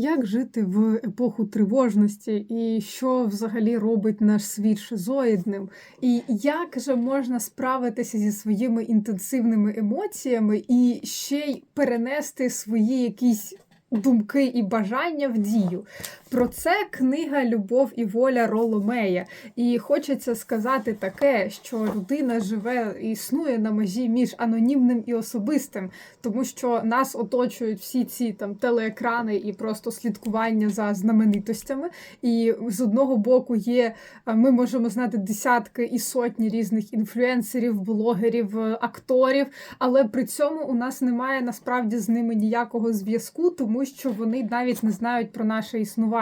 Як жити в епоху тривожності, і що взагалі робить наш світ шизоїдним? І як же можна справитися зі своїми інтенсивними емоціями і ще й перенести свої якісь думки і бажання в дію? Про це книга Любов і воля Роло Мея. І хочеться сказати таке, що людина живе і існує на межі між анонімним і особистим, тому що нас оточують всі ці там телеекрани і просто слідкування за знаменитостями. І з одного боку є, е, ми можемо знати десятки і сотні різних інфлюенсерів, блогерів, е, акторів, але при цьому у нас немає насправді з ними ніякого зв'язку, тому що вони навіть не знають про наше існування.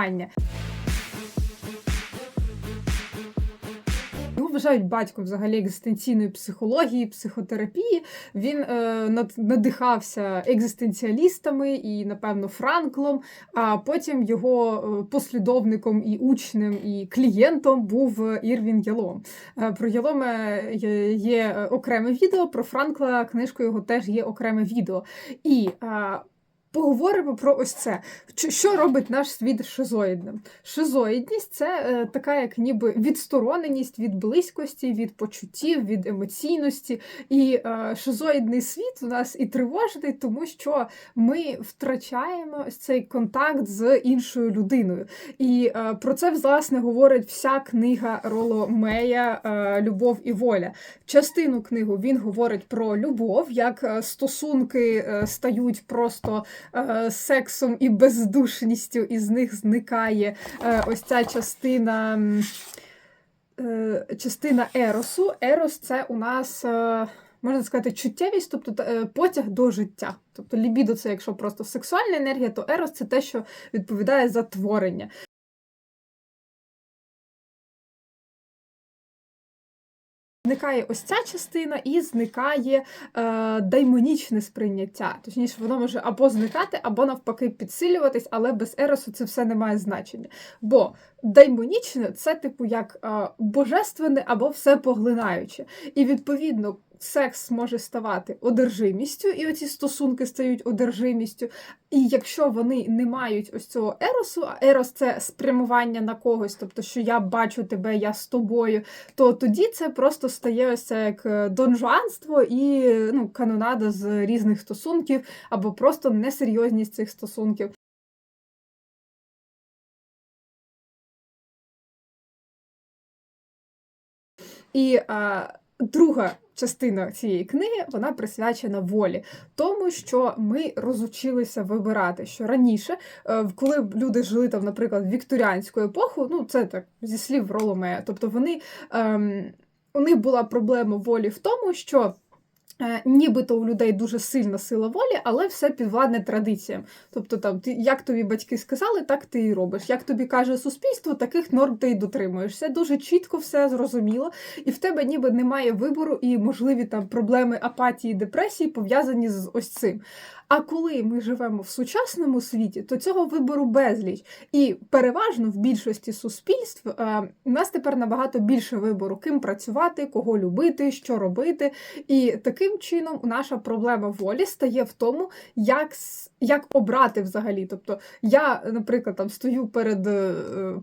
Його вважають батьком взагалі екзистенційної психології, психотерапії. Він е, над- надихався екзистенціалістами і, напевно, Франклом. А потім його е, послідовником і учнем, і клієнтом був е, Ірвін Ялом. Е, Про Яломе є, окреме відео, про Франкла книжку його теж є окреме відео. І е, Поговоримо про ось це. Що- робить наш світ шизоїдним? Шизоїдність це е, така, як ніби відстороненість від близькості, від почуттів, від емоційності. І е, шизоїдний світ у нас і тривожний, тому що ми втрачаємо ось цей контакт з іншою людиною. І е, про це власне говорить вся книга Роло Мея е, Любов і воля. Частину книгу він говорить про любов, як е, стосунки е, стають просто сексом і бездушністю, і з них зникає е, ось ця частина. е, Частина еросу. Ерос це у нас, е, можна сказати, чуттєвість, тобто е, потяг до життя. Тобто лібідо це якщо просто сексуальна енергія, то ерос це те, що відповідає за творення. Зникає ось ця частина, і зникає е, даймонічне сприйняття. Точніше, воно може або зникати, або навпаки підсилюватись, але без еросу це все не має значення. Бо даймонічне це типу як е, божественне або все поглинаюче. І відповідно. Секс може ставати одержимістю, і оці стосунки стають одержимістю. І якщо вони не мають ось цього еросу, а ерос це спрямування на когось, тобто, що я бачу тебе, я з тобою, то тоді це просто стає ось це як е, донжуанство і ну, канонада з різних стосунків, або просто несерйозність цих стосунків. І а, друга частина цієї книги вона присвячена волі, тому що ми розучилися вибирати. Що раніше, е, коли люди жили там, наприклад, вікторіанську епоху, ну це так зі слів Роломея, тобто вони ем, у них була проблема волі в тому, що. Е, Нібито у людей дуже сильна сила волі, але все підвладне традиціям. Тобто, там ти як тобі батьки сказали, так ти і робиш. Як тобі каже суспільство, таких норм ти й дотримуєшся. Дуже чітко все зрозуміло, і в тебе ніби немає вибору і можливі там проблеми апатії, депресії пов'язані з ось цим. А коли ми живемо в сучасному світі, то цього вибору безліч. І переважно в більшості суспільств е, у нас тепер набагато більше вибору, ким працювати, кого любити, що робити. І таким чином наша проблема волі стає в тому, як, як обрати взагалі. Тобто я, наприклад, там стою перед е,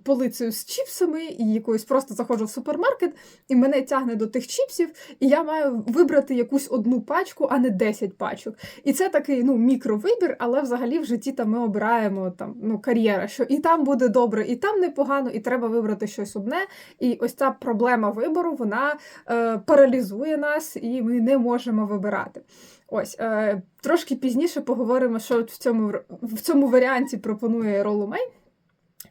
полицею з чіпсами і якоюсь просто заходжу в супермаркет, і мене тягне до тих чіпсів, і я маю вибрати якусь одну пачку, а не 10 пачок. І це такий ну, мікровибір, але взагалі в житті там ми обираємо там ну, кар'єра, що і там буде добре, і там непогано, і треба вибрати щось одне. І ось ця проблема вибору вона е, паралізує нас, і ми не можемо вибирати. Ось е, трошки пізніше поговоримо, що в цьому в цьому варіанті пропонує Ролу Мей.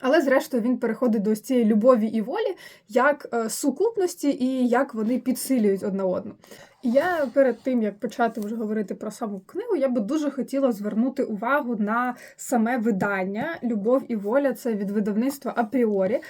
Але зрештою він переходить до цієї любові і волі як е, сукупності і як вони підсилюють одна одну. Я перед тим як почати вже говорити про саму книгу, я би дуже хотіла звернути увагу на саме видання Любов і воля це від видавництва апріорі. Е,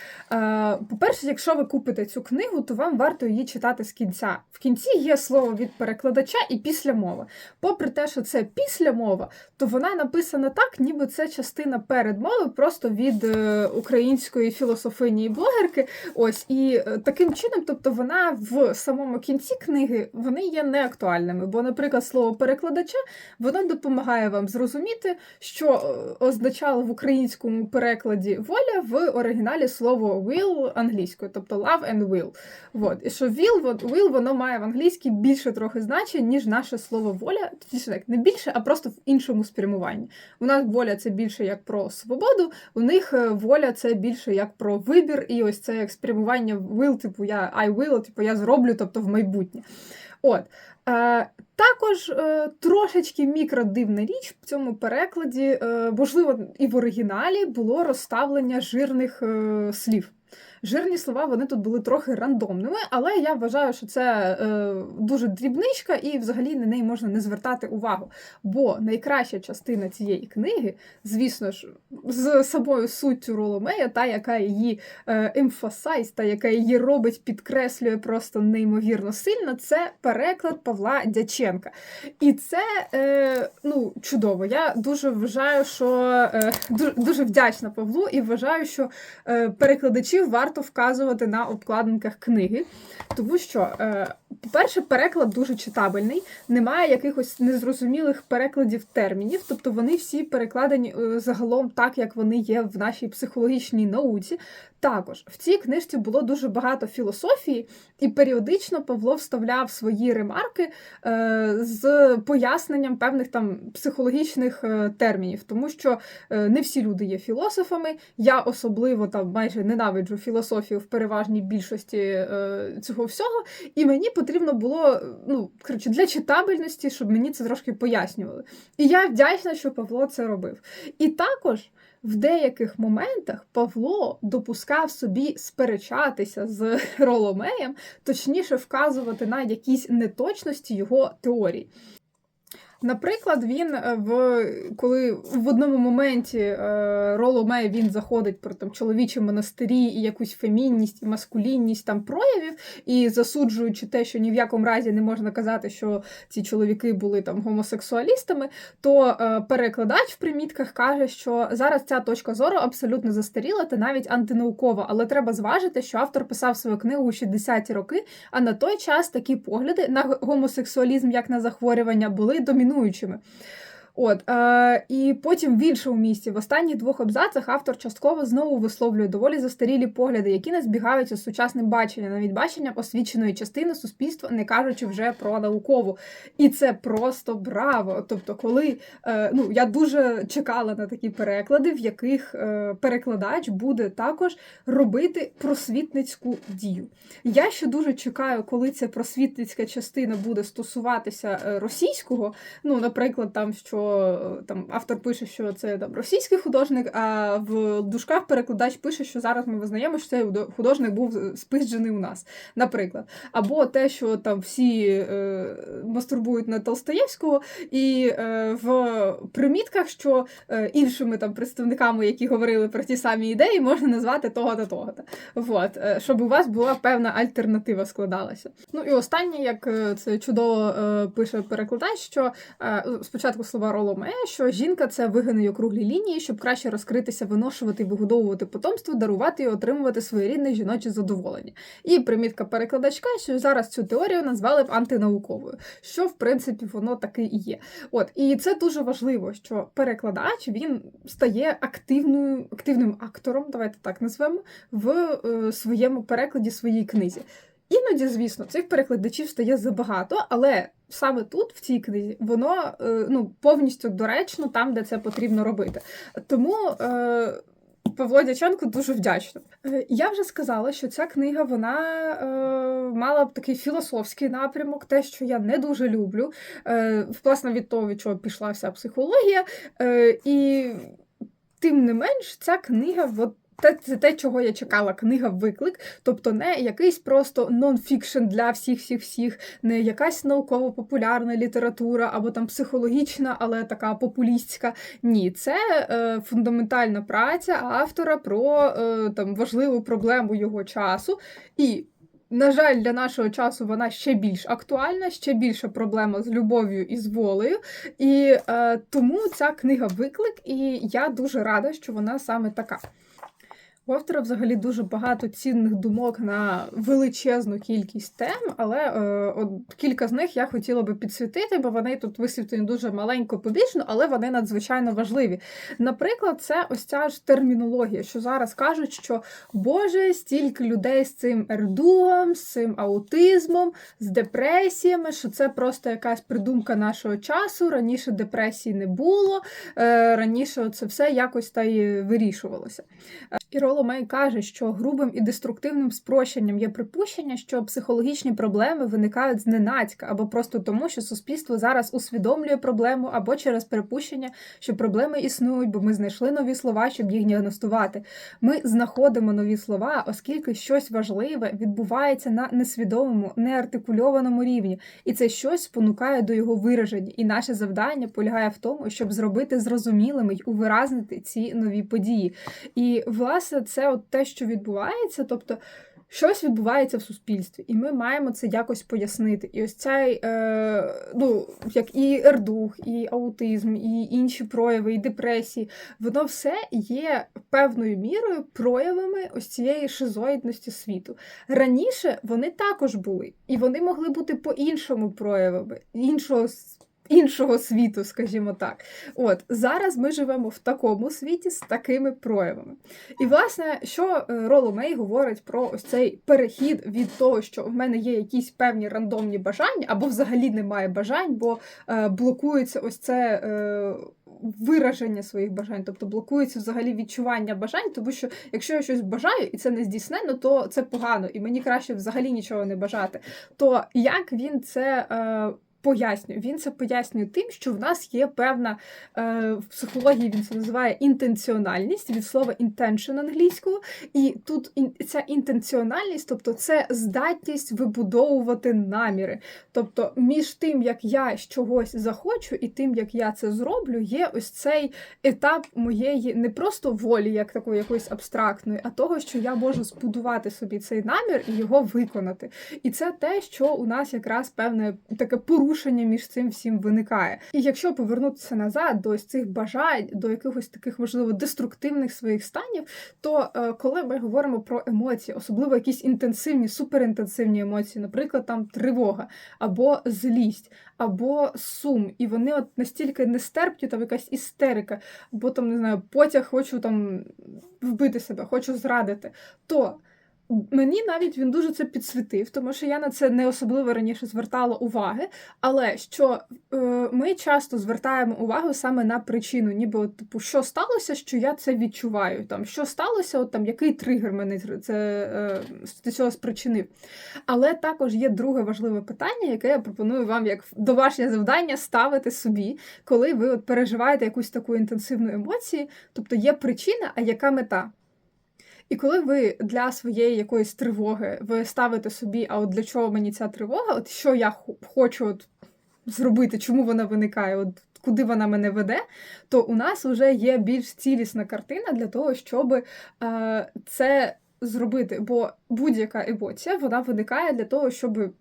По-перше, якщо ви купите цю книгу, то вам варто її читати з кінця. В кінці є слово від перекладача і післямова. Попри те, що це післямова, то вона написана так, ніби це частина передмови, просто від е, української філософині і блогерки. Ось і е, таким чином, тобто вона в самому кінці книги вони вони є неактуальними. Бо, наприклад, слово перекладача воно допомагає вам зрозуміти, що е, означало в українському перекладі воля в оригіналі слово will англійською, тобто love and will. Вот. І що will, will воно має в англійській більше трохи значень, ніж наше слово воля. Точніше, не більше, а просто в іншому спрямуванні. У нас воля це більше як про свободу, у них е, воля це більше як про вибір, і ось це як спрямування will, типу я I will, типу я зроблю, тобто в майбутнє. От. Е, також е, трошечки мікродивна річ в цьому перекладі, е, можливо, і в оригіналі було розставлення жирних е, слів. Жирні слова вони тут були трохи рандомними, але я вважаю, що це е, дуже дрібничка, і взагалі на неї можна не звертати увагу. Бо найкраща частина цієї книги, звісно ж, з самою суттю Роломея, та, яка її е, емфасайз, та яка її робить, підкреслює просто неймовірно сильно, це переклад Павла Дяченка. І це е, ну, чудово. Я дуже вважаю, що е, дуже вдячна Павлу і вважаю, що е, перекладачів варто вказувати на обкладинках книги, тому що, е, по-перше, переклад дуже читабельний, немає якихось незрозумілих перекладів термінів, тобто вони всі перекладені е, загалом так, як вони є в нашій психологічній науці. Також в цій книжці було дуже багато філософії, і періодично Павло вставляв свої ремарки е, з поясненням певних там психологічних е, термінів, тому що е, не всі люди є філософами. Я особливо там майже ненавиджу філософію в переважній більшості цього всього, і мені потрібно було ну коротше, для читабельності, щоб мені це трошки пояснювали. І я вдячна, що Павло це робив. І також. В деяких моментах Павло допускав собі сперечатися з Роломеєм, точніше вказувати на якісь неточності його теорій. Наприклад, він е, в коли в одному моменті е, Роло Мей він заходить про там чоловічі монастирі і якусь фемінність і маскулінність там проявів, і засуджуючи те, що ні в якому разі не можна казати, що ці чоловіки були там гомосексуалістами, то е, перекладач в примітках каже, що зараз ця точка зору абсолютно застаріла та навіть антинаукова, але треба зважити, що автор писав свою книгу у 60-ті роки, а на той час такі погляди на гомосексуалізм як на захворювання були домінуючими домінуючими. От, е, І потім в іншому місці, в останніх двох абзацах, автор частково знову висловлює доволі застарілі погляди, які не збігаються з сучасним баченням, навіть баченням освіченої частини суспільства, не кажучи вже про наукову. І це просто браво! Тобто, коли е, ну, я дуже чекала на такі переклади, в яких е, перекладач буде також робити просвітницьку дію. Я ще дуже чекаю, коли ця просвітницька частина буде стосуватися е, російського, ну, наприклад, там що там автор пише, що це там російський художник, а в дужках перекладач пише, що зараз ми визнаємо, що цей художник був спизджений у нас, наприклад. Або те, що там всі е, мастурбують на Толстоєвського, і е, в примітках, що е, іншими там представниками, які говорили про ті самі ідеї, можна назвати того-то, того-то. Вот. Е, щоб у вас була певна альтернатива складалася. Ну і останнє, як е, це чудово е, пише перекладач, що е, спочатку слова Роломея, що жінка це вигини округлі лінії, щоб краще розкритися, виношувати і вигодовувати потомство, дарувати і отримувати своєрідне жіноче задоволення. І примітка перекладачка, що зараз цю теорію назвали б антинауковою, що в принципі воно таки і є. От і це дуже важливо, що перекладач він стає активною, активним актором, давайте так назвемо, в е, своєму перекладі своїй книзі. Іноді, звісно, цих перекладачів стає забагато, але саме тут, в цій книзі, воно е, ну, повністю доречно там, де це потрібно робити. Тому. Е, Павло Дяченко дуже вдячна. Е, я вже сказала, що ця книга вона е, мала такий філософський напрямок, те, що я не дуже люблю, е, власне від того, від чого пішла вся психологія. Е, І тим не менш, ця книга от те, це те, чого я чекала. Книга виклик, тобто не якийсь просто нон-фікшн для всіх, всіх, всіх, не якась науково-популярна література або там психологічна, але така популістська. Ні, це е, фундаментальна праця автора про е, там важливу проблему його часу. І на жаль, для нашого часу вона ще більш актуальна, ще більша проблема з любов'ю і з волею. І е, тому ця книга виклик, і я дуже рада, що вона саме така. У автора взагалі дуже багато цінних думок на величезну кількість тем, але е, от кілька з них я хотіла би підсвітити, бо вони тут висвітлені дуже маленько побічно, але вони надзвичайно важливі. Наприклад, це ось ця ж термінологія, що зараз кажуть, що Боже, стільки людей з цим ердугом, з цим аутизмом, з депресіями, що це просто якась придумка нашого часу. Раніше депресії не було, е, раніше це все якось та й вирішувалося. І Роло Мей каже, що грубим і деструктивним спрощенням є припущення, що психологічні проблеми виникають зненацька або просто тому, що суспільство зараз усвідомлює проблему, або через припущення, що проблеми існують, бо ми знайшли нові слова, щоб їх діагностувати. Ми знаходимо нові слова, оскільки щось важливе відбувається на несвідомому, неартикульованому рівні, і це щось спонукає до його вираження. І наше завдання полягає в тому, щоб зробити зрозумілими й увиразнити ці нові події. І власне це от те, що відбувається, тобто. Щось відбувається в суспільстві, і ми маємо це якось пояснити. І ось цей, е, ну, як і ердух, і аутизм, і інші прояви, і депресії, воно все є певною мірою проявами ось цієї шизоїдності світу. Раніше вони також були, і вони могли бути по-іншому проявами, іншого іншого світу, скажімо так. От зараз ми живемо в такому світі з такими проявами. І, власне, що е, Роло Мей говорить про ось цей перехід від того, що в мене є якісь певні рандомні бажання, або взагалі немає бажань, бо е, блокується ось це. Е, Вираження своїх бажань, тобто блокується взагалі відчування бажань, тому що якщо я щось бажаю і це не здійснено, то це погано, і мені краще взагалі нічого не бажати. То як він це е, пояснює. Він це пояснює тим, що в нас є певна е, в психології він це називає інтенціональність від слова intention англійського. І тут ця інтенціональність, тобто це здатність вибудовувати наміри. Тобто, між тим, як я чогось захочу, і тим, як я це зроблю, є ось цей етап моєї не просто волі, як такої якоїсь абстрактної, а того, що я можу збудувати собі цей намір і його виконати. І це те, що у нас якраз певне таке порушення порушення між цим всім виникає. І якщо повернутися назад до ось цих бажань, до якихось таких, можливо, деструктивних своїх станів, то е, коли ми говоримо про емоції, особливо якісь інтенсивні, суперінтенсивні емоції, наприклад, там тривога або злість, або сум, і вони от настільки нестерпні, там якась істерика, або там не знаю, потяг хочу там вбити себе, хочу зрадити, то Мені навіть він дуже це підсвітив, тому що я на це не особливо раніше звертала уваги. Але що е, ми часто звертаємо увагу саме на причину, ніби от, типу, що сталося, що я це відчуваю. Там Що сталося, от, там, який тригер мене це е, цього спричинив. Але також є друге важливе питання, яке я пропоную вам як домашнє завдання ставити собі, коли ви от переживаєте якусь таку інтенсивну емоцію. Тобто є причина, а яка мета? І коли ви для своєї якоїсь тривоги ви ставите собі, а от для чого мені ця тривога, от що я хочу от зробити, чому вона виникає, от куди вона мене веде, то у нас вже є більш цілісна картина для того, щоб е, це зробити. Бо будь-яка емоція вона виникає для того, щоб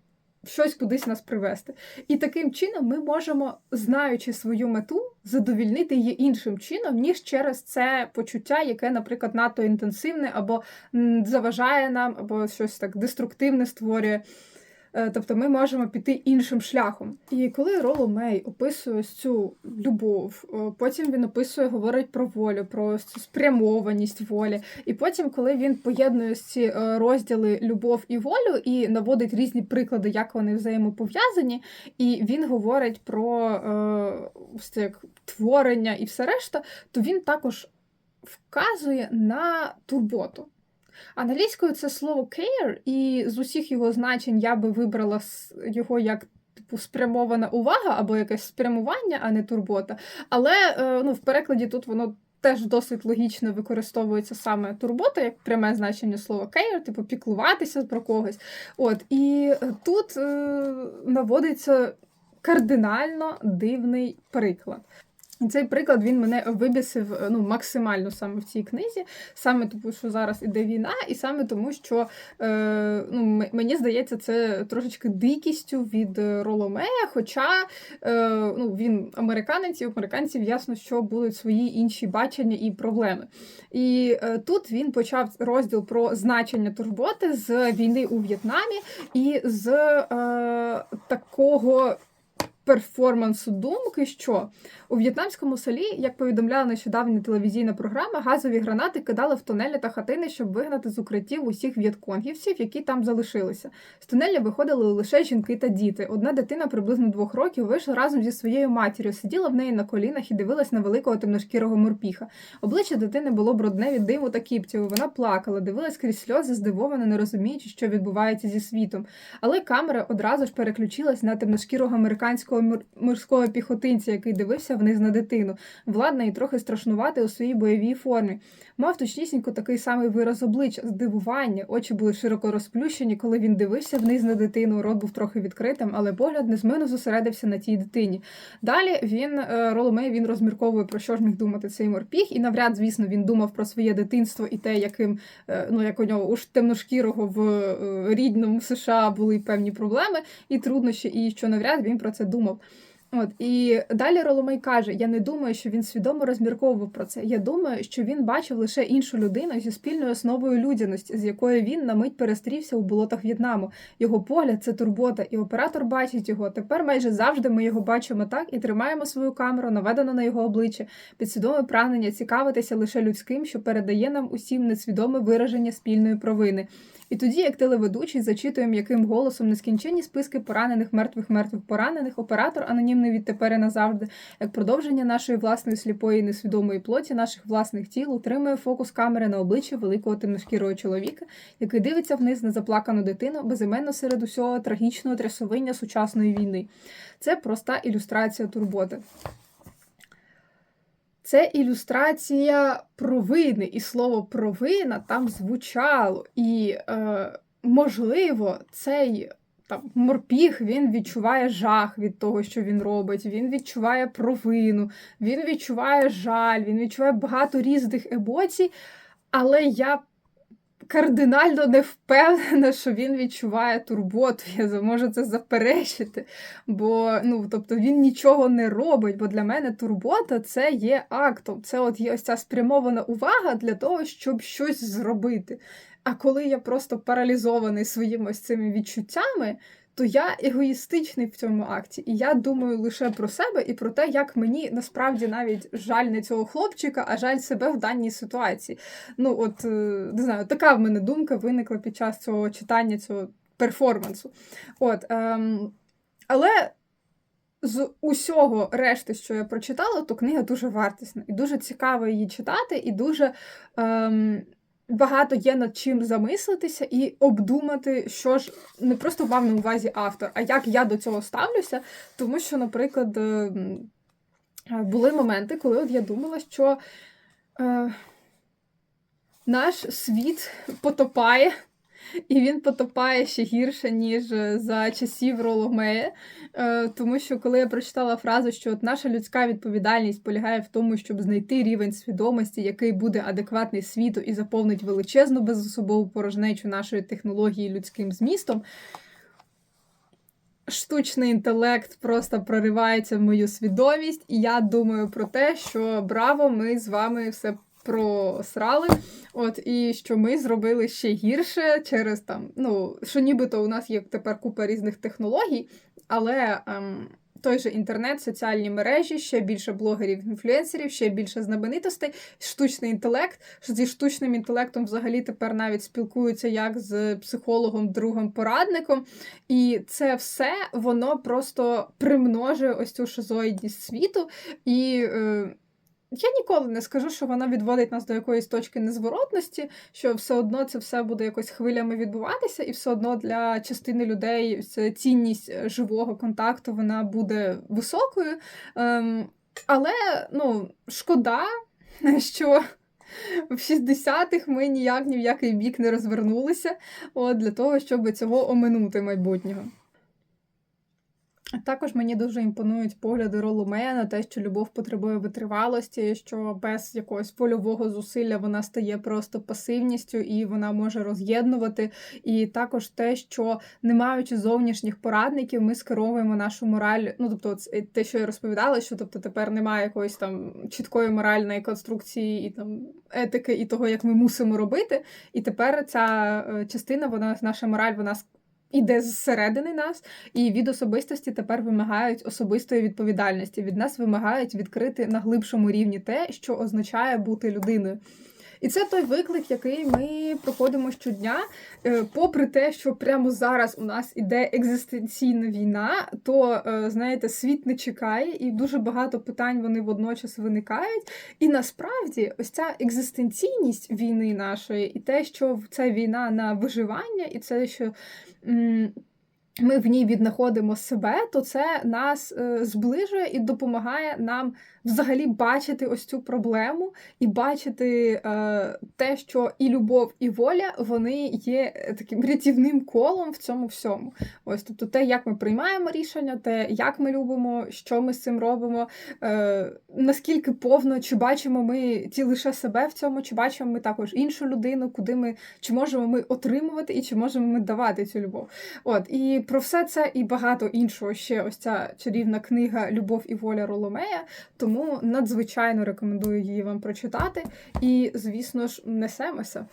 щось кудись нас привести. І таким чином ми можемо, знаючи свою мету, задовільнити її іншим чином, ніж через це почуття, яке, наприклад, надто інтенсивне, або заважає нам, або щось так деструктивне створює. Е, тобто ми можемо піти іншим шляхом. І коли Роло Мей описує цю любов, е, потім він описує, говорить про волю, про спрямованість волі. І потім, коли він поєднує ці е, розділи любов і волю і наводить різні приклади, як вони взаємопов'язані, і він говорить про е, як творення і все решта, то він також вказує на турботу. Англійською це слово care, і з усіх його значень я би вибрала його як типу спрямована увага або якесь спрямування, а не турбота. Але е, ну, в перекладі тут воно. Теж досить логічно використовується саме турбота, як пряме значення слова care, типу піклуватися про когось. От І тут е, наводиться кардинально дивний приклад. Цей приклад він мене вибісив е, ну, максимально саме в цій книзі, саме тому, що зараз іде війна, і саме тому, що е, ну, мені здається, це трошечки дикістю від Роломея. Хоча е, ну, він американець, і у американців ясно, що будуть свої інші бачення і проблеми. І е, тут він почав розділ про значення турботи з війни у В'єтнамі і з е, такого перформансу думки, що у в'єтнамському селі, як повідомляла нещодавня телевізійна програма, газові гранати кидали в тунелі та хатини, щоб вигнати з укриттів усіх в'єтконгівців, які там залишилися. З тунеля виходили лише жінки та діти. Одна дитина приблизно двох років вийшла разом зі своєю матір'ю, сиділа в неї на колінах і дивилась на великого темношкірого морпіха. Обличчя дитини було брудне від диму та кіптів. Вона плакала, дивилась крізь сльози, здивовано, не розуміючи, що відбувається зі світом. Але камера одразу ж переключилась на темношкірого американського морського піхотинця, який дивився вниз на дитину, владна і трохи страшнувати у своїй бойовій формі. Мав точнісінько такий самий вираз обличчя, здивування, очі були широко розплющені, коли він дивився вниз на дитину. Рот був трохи відкритим, але погляд незминно зосередився на тій дитині. Далі він е, Роломей він розмірковує про що ж міг думати цей морпіг, і навряд, звісно, він думав про своє дитинство і те, яким е, ну як у нього уж темношкірого в е, рідному США були певні проблеми і труднощі, і що навряд він про це думав. От і далі Роломей каже: я не думаю, що він свідомо розмірковував про це. Я думаю, що він бачив лише іншу людину зі спільною основою людяності, з якою він на мить перестрівся у болотах В'єтнаму. Його погляд це турбота, і оператор бачить його. Тепер майже завжди ми його бачимо так і тримаємо свою камеру, наведену на його обличчя, підсвідоме прагнення цікавитися лише людським, що передає нам усім несвідоме вираження спільної провини. І тоді, як телеведучий, зачитує м'яким голосом нескінченні списки поранених, мертвих, мертвих поранених, оператор анонімний відтепер і назавжди, як продовження нашої власної сліпої несвідомої плоті, наших власних тіл, утримує фокус камери на обличчі великого темношкірого чоловіка, який дивиться вниз на заплакану дитину, безіменно серед усього трагічного трясовиння сучасної війни. Це проста ілюстрація турботи. Це ілюстрація провини, і слово провина там звучало. І, е, можливо, цей там морпіг він відчуває жах від того, що він робить, він відчуває провину, він відчуває жаль, він відчуває багато різних емоцій, але я кардинально не впевнена, що він відчуває турботу. Я можу це заперечити. Бо ну, тобто він нічого не робить. Бо для мене турбота це є актом. Це от є ось ця спрямована увага для того, щоб щось зробити. А коли я просто паралізований своїми ось цими відчуттями, то я егоїстичний в цьому акті, і я думаю лише про себе і про те, як мені насправді навіть жаль не цього хлопчика, а жаль себе в даній ситуації. Ну, от е, не знаю, така в мене думка виникла під час цього читання, цього перформансу. От, ем, Але. З усього решти, що я прочитала, то книга дуже вартісна і дуже цікаво її читати, і дуже ем, багато є над чим замислитися і обдумати, що ж не просто мав на увазі автор, а як я до цього ставлюся. Тому що, наприклад, е, були моменти, коли от я думала, що е, наш світ потопає. І він потопає ще гірше, ніж е, за часів Рологмея. Е, тому що коли я прочитала фразу, що от наша людська відповідальність полягає в тому, щоб знайти рівень свідомості, який буде адекватний світу і заповнить величезну безособову порожнечу нашої технології людським змістом. Штучний інтелект просто проривається в мою свідомість, і я думаю про те, що браво, ми з вами все просрали. От, І що ми зробили ще гірше через там, ну, що нібито у нас є тепер купа різних технологій, але. Ем, той же інтернет, соціальні мережі, ще більше блогерів, інфлюенсерів, ще більше знаменитостей, штучний інтелект. Зі штучним інтелектом взагалі тепер навіть спілкуються як з психологом, другом, порадником. І це все воно просто примножує ось цю шизоїдність світу. І е, я ніколи не скажу, що вона відводить нас до якоїсь точки незворотності, що все одно це все буде якось хвилями відбуватися, і все одно для частини людей цінність е, живого контакту вона буде високою. Ем, Але ну, шкода, що. В 60-х ми ніяк ні в який бік не розвернулися от, для того, щоб цього оминути майбутнього. Також мені дуже імпонують погляди Роломея на те, що любов потребує витривалості, що без якогось польового зусилля вона стає просто пасивністю і вона може роз'єднувати. І також те, що не маючи зовнішніх порадників, ми скеровуємо нашу мораль. Ну тобто, те, що я розповідала, що тобто тепер немає якоїсь там чіткої моральної конструкції і там етики, і того, як ми мусимо робити. І тепер ця е, частина, вона наша мораль, вона іде зсередини нас, і від особистості тепер вимагають особистої відповідальності. Від нас вимагають відкрити на глибшому рівні те, що означає бути людиною. І це той виклик, який ми проходимо щодня. Е, Попри те, що прямо зараз у нас іде екзистенційна війна, то е, знаєте, світ не чекає, і дуже багато питань вони водночас виникають. І насправді, ось ця екзистенційність війни нашої, і те, що це війна на виживання, і це, що. Ми в ній віднаходимо себе, то це нас е, зближує і допомагає нам взагалі бачити ось цю проблему і бачити е, те, що і любов, і воля вони є е, таким рятівним колом в цьому всьому. Ось тобто, те, як ми приймаємо рішення, те, як ми любимо, що ми з цим робимо, е, наскільки повно, чи бачимо ми ті лише себе в цьому, чи бачимо ми також іншу людину, куди ми чи можемо ми отримувати, і чи можемо ми давати цю любов. От і про все це і багато іншого ще ось ця чарівна книга Любов і воля Роломея. Тому надзвичайно рекомендую її вам прочитати. І, звісно ж, несемося.